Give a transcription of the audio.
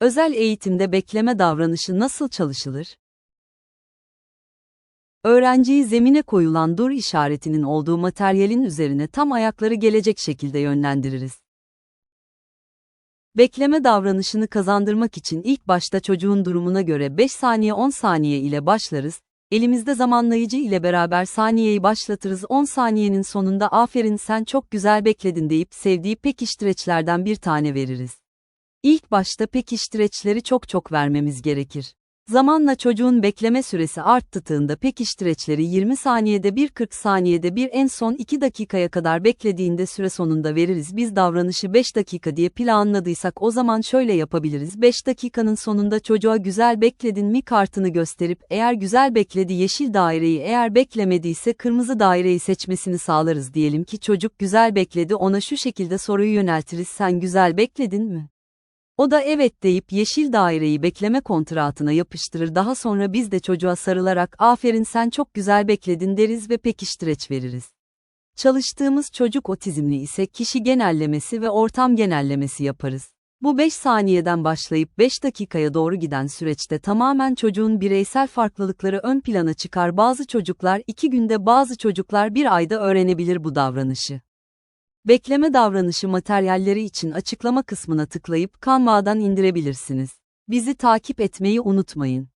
Özel eğitimde bekleme davranışı nasıl çalışılır? Öğrenciyi zemine koyulan dur işaretinin olduğu materyalin üzerine tam ayakları gelecek şekilde yönlendiririz. Bekleme davranışını kazandırmak için ilk başta çocuğun durumuna göre 5 saniye 10 saniye ile başlarız, elimizde zamanlayıcı ile beraber saniyeyi başlatırız 10 saniyenin sonunda aferin sen çok güzel bekledin deyip sevdiği pekiştireçlerden bir tane veririz. İlk başta pekiştireçleri çok çok vermemiz gerekir. Zamanla çocuğun bekleme süresi arttığında pekiştireçleri 20 saniyede bir 40 saniyede bir en son 2 dakikaya kadar beklediğinde süre sonunda veririz. Biz davranışı 5 dakika diye planladıysak o zaman şöyle yapabiliriz. 5 dakikanın sonunda çocuğa güzel bekledin mi kartını gösterip eğer güzel bekledi yeşil daireyi eğer beklemediyse kırmızı daireyi seçmesini sağlarız diyelim ki çocuk güzel bekledi ona şu şekilde soruyu yöneltiriz sen güzel bekledin mi? O da evet deyip yeşil daireyi bekleme kontratına yapıştırır daha sonra biz de çocuğa sarılarak aferin sen çok güzel bekledin deriz ve pekiştireç veririz. Çalıştığımız çocuk otizmli ise kişi genellemesi ve ortam genellemesi yaparız. Bu 5 saniyeden başlayıp 5 dakikaya doğru giden süreçte tamamen çocuğun bireysel farklılıkları ön plana çıkar. Bazı çocuklar 2 günde bazı çocuklar 1 ayda öğrenebilir bu davranışı. Bekleme davranışı materyalleri için açıklama kısmına tıklayıp Canva'dan indirebilirsiniz. Bizi takip etmeyi unutmayın.